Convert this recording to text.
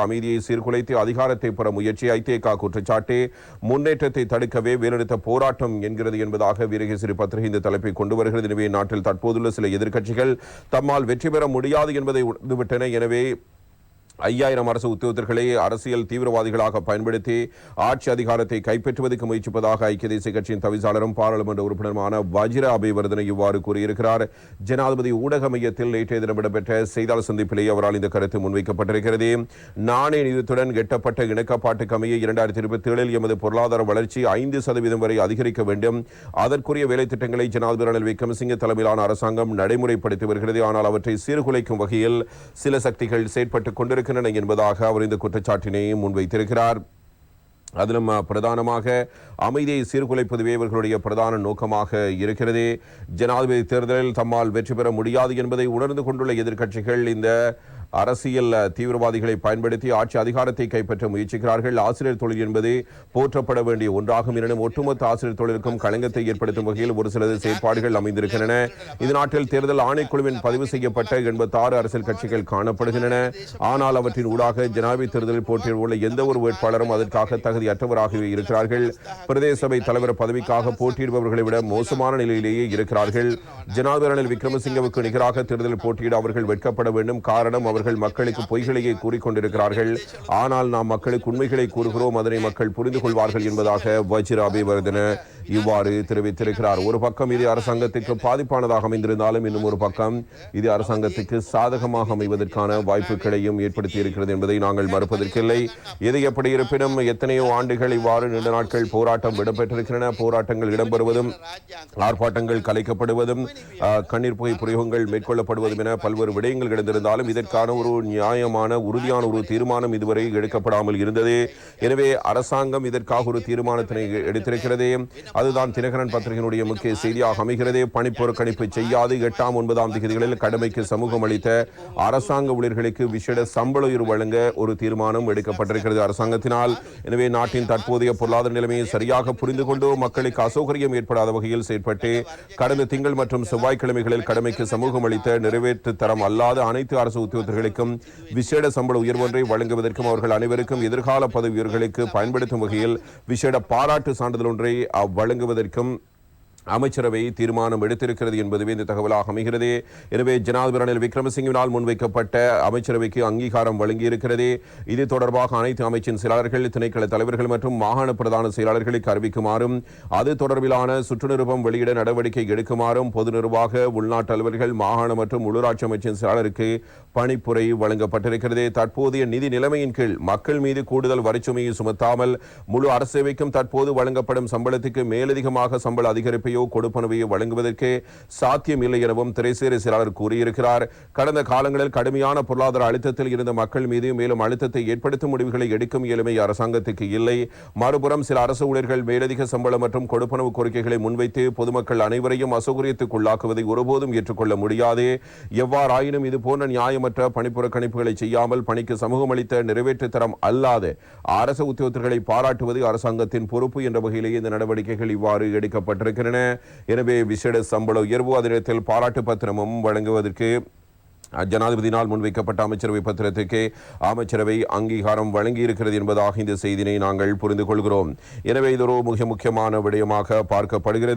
அமைதியை சீர்குலைத்து அதிகாரத்தை பெற முயற்சி ஐதேகா குற்றச்சாட்டு. முன்னேற்றத்தை தடுக்கவே வேலெடுத்த போராட்டம் என்கிறது என்பதாக வீரகேசரி பத்திரிகை இந்த தலைப்பை கொண்டு வருகிறது. எனவே நாட்டில் தற்போதுள்ள சில எதிர்க்கட்சிகள் தம்மால் வெற்றி பெற முடியாது என்பதை உணர்ந்துவிட்டன. எனவே ஐயாயிரம் அரசு உத்தியோகத்தர்களை அரசியல் தீவிரவாதிகளாக பயன்படுத்தி ஆட்சி அதிகாரத்தை கைப்பற்றுவதற்கு முயற்சிப்பதாக ஐக்கிய தேசிய கட்சியின் தவிசாளரும் பாராளுமன்ற உறுப்பினருமான வஜிர அபிவர்தனை இவ்வாறு கூறியிருக்கிறார். ஜனாதிபதி ஊடக மையத்தில் நேற்றைய தினம் இடம்பெற்ற செய்தியாளர் சந்திப்பிலேயே அவரால் இந்த கருத்து முன்வைக்கப்பட்டிருக்கிறது. நாணய நிதியத்துடன் எட்டப்பட்ட இணக்கப்பாட்டுக்கு அமைய இரண்டாயிரத்தி இருபத்தி ஏழில் எமது பொருளாதார வளர்ச்சி ஐந்து சதவீதம் வரை அதிகரிக்க வேண்டும். அதற்குரிய வேலை திட்டங்களை ஜனாதிபதி ரணில் விக்ரமசிங்க தலைமையிலான அரசாங்கம் நடைமுறைப்படுத்தி வருகிறது. ஆனால் அவற்றை சீர்குலைக்கும் வகையில் சில சக்திகள் செயற்பட்டுக் கொண்டிருக்கின்றன என்பதாக அவர் இந்த குற்றச்சாட்டினை முன்வைத்திருக்கிறார். அதிலும் பிரதானமாக அமைதியை சீர்குலைப்பதுவே இவர்களுடைய பிரதான நோக்கமாக இருக்கிறது. ஜனாதிபதி தேர்தலில் தம்மால் வெற்றி பெற முடியாது என்பதை உணர்ந்து கொண்டுள்ள எதிர்க்கட்சிகள் இந்த அரசியல் தீவிரவாதிகளை பயன்படுத்தி ஆட்சி அதிகாரத்தை கைப்பற்ற முயற்சிக்கிறார்கள். ஆசிரியர் தொழில் என்பது போற்றப்பட வேண்டிய ஒன்றாகும். எனினும் ஒட்டுமொத்த ஆசிரியர் தொழிலுக்கும் களங்கத்தை ஏற்படுத்தும் வகையில் ஒரு சிலது செயற்பாடுகள் அமைந்திருக்கின்றன. இது நாட்டில் தேர்தல் ஆணைக்குழுவின் பதிவு செய்யப்பட்ட எண்பத்தாறு அரசியல் கட்சிகள் காணப்படுகின்றன. ஆனால் அவற்றின் ஊடாக ஜனாதிபதி தேர்தலில் போட்டியில் உள்ள எந்த ஒரு வேட்பாளரும் அதற்காக தகுதியற்றவராகவே இருக்கிறார்கள். பிரதேச சபை தலைவர் பதவிக்காக போட்டியிடுபவர்களை விட மோசமான நிலையிலேயே இருக்கிறார்கள். ஜனாதிபதி ரணில் விக்ரமசிங்கவுக்கு நிகராக தேர்தலில் போட்டியிட அவர்கள் வெட்கப்பட வேண்டும். காரணம் அவர்கள் மக்களுக்கு பொய்களையே கூறிக்கொண்டிருக்கிறார்கள். ஆனால் நாம் மக்களுக்கு உண்மைகளை கூறுகிறோம் அதனை மக்கள் புரிந்து கொள்வார்கள் என்பதாக வஜிராபி அபிவர்தன இவ்வாறு தெரிவித்திருக்கிறார் ஒரு பக்கம் இது அரசாங்கத்திற்கு பாதிப்பானதாக அமைந்திருந்தாலும் இன்னும் ஒரு பக்கம் இது அரசாங்கத்துக்கு சாதகமாக அமைவதற்கான வாய்ப்புகளையும் ஏற்படுத்தி இருக்கிறது என்பதை நாங்கள் மறுப்பதற்கில்லை. எது எப்படி இருப்பினும் எத்தனையோ ஆண்டுகள் இவ்வாறு நீண்ட நாட்கள் போராட்டம் இடம்பெற்றிருக்கின்றன. போராட்டங்கள் இடம்பெறுவதும் ஆர்ப்பாட்டங்கள் கலைக்கப்படுவதும் கண்ணீர் புகை பிரயோகங்கள் மேற்கொள்ளப்படுவதும் என பல்வேறு விடயங்கள் கிடந்திருந்தாலும் இதற்கான ஒரு நியாயமான உறுதியான ஒரு தீர்மானம் இதுவரை எடுக்கப்படாமல் இருந்தது. எனவே அரசாங்கம் இதற்காக ஒரு தீர்மானத்தினை எடுத்திருக்கிறது. அதுதான் தினகரன் பத்திரிகையினுடைய முக்கிய செய்தியாக அமைகிறது. பணிப்புறக்கணிப்பு செய்யாது. எட்டாம் ஒன்பதாம் தேதிகளில் கடமைக்கு சமூகம் அளித்த அரசாங்க ஊழியர்களுக்கு விசேட சம்பள உயர்வு வழங்க ஒரு தீர்மானம் எடுக்கப்பட்டிருக்கிறது அரசாங்கத்தினால். எனவே நாட்டின் தற்போதைய பொருளாதார நிலைமையை சரியாக புரிந்து கொண்டு மக்களுக்கு அசௌகரியம் ஏற்படாத வகையில் செயற்பட்டு கடந்த திங்கள் மற்றும் செவ்வாய்க்கிழமைகளில் கடமைக்கு சமூகம் அளித்த நிறைவேற்று தரம் அல்லாத அனைத்து அரசு உத்தியோகத்தர்களுக்கும் விசேட சம்பள உயர்வு ஒன்றை வழங்குவதற்கும் அவர்கள் அனைவருக்கும் எதிர்கால பதவி உயர்களுக்கு பயன்படுத்தும் வகையில் விசேட பாராட்டு சான்றிதழ் ஒன்றை அஹ், வழங்குவதற்கும் அமைச்சரவை தீர்மானம் எடுத்திருக்கிறது என்பதுவே இந்த தகவலாக அமைகிறது. எனவே ஜனாதிபதி ரணில் விக்ரமசிங்கினால் முன்வைக்கப்பட்ட அமைச்சரவைக்கு அங்கீகாரம் வழங்கியிருக்கிறது. இது தொடர்பாக அனைத்து அமைச்சின் செயலாளர்கள் திணைக்கள தலைவர்கள் மற்றும் மாகாண பிரதான செயலாளர்களுக்கு அறிவிக்குமாறும் அது தொடர்பிலான சுற்றுநிருபம் வெளியிட நடவடிக்கை எடுக்குமாறும் பொது நிர்வாக உள்நாட்டு அலுவலர்கள் மாகாண மற்றும் உள்ளூராட்சி அமைச்சின் செயலாளருக்கு பணிப்புரை வழங்கப்பட்டிருக்கிறது. தற்போதைய நிதி நிலைமையின் கீழ் மக்கள் மீது கூடுதல் வரிச்சுமையை சுமத்தாமல் முழு அரசேவைக்கும் தற்போது வழங்கப்படும் சம்பளத்துக்கு மேலதிகமாக சம்பள அதிகரிப்பையோ கொடுப்பனவையோ வழங்குவதற்கே சாத்தியம் இல்லை எனவும் திரைசேரி செயலாளர் கூறியிருக்கிறார். கடந்த காலங்களில் கடுமையான பொருளாதார அழுத்தத்தில் இருந்த மக்கள் மீது மேலும் அழுத்தத்தை ஏற்படுத்தும் முடிவுகளை எடுக்கும் இயலுமை அரசாங்கத்துக்கு இல்லை. மறுபுறம் சில அரசு ஊழியர்கள் மேலதிக சம்பளம் மற்றும் கொடுப்பனவு கோரிக்கைகளை முன்வைத்து பொதுமக்கள் அனைவரையும் அசௌகரியத்துக்குள்ளாக்குவதை ஒருபோதும் ஏற்றுக்கொள்ள முடியாது. எவ்வாறாயினும் இது போன்ற நியாயமற்ற பணிப்புறக்கணிப்புகளை செய்யாமல் பணிக்கு சமூகம் அளித்த நிறைவேற்று தரம் அல்லாத அரசு உத்தியோகத்தர்களை பாராட்டுவது அரசாங்கத்தின் பொறுப்பு என்ற வகையிலேயே இந்த நடவடிக்கைகள் இவ்வாறு எடுக்கப்பட்டிருக்கின்றன. எனவே விசேட சம்பள உயர்வு அதே நேரத்தில் பாராட்டு பத்திரமும் வழங்குவதற்கு ஜனாதிபதியினால் முன்வைக்கப்பட்ட அமைச்சரவை பத்திரத்துக்கு அமைச்சரவை அங்கீகாரம் வழங்கியிருக்கிறது என்பதாக இந்த செய்தினை நாங்கள் புரிந்து கொள்கிறோம். எனவே இது ஒரு மிக முக்கியமான விடயமாக பார்க்கப்படுகிறது.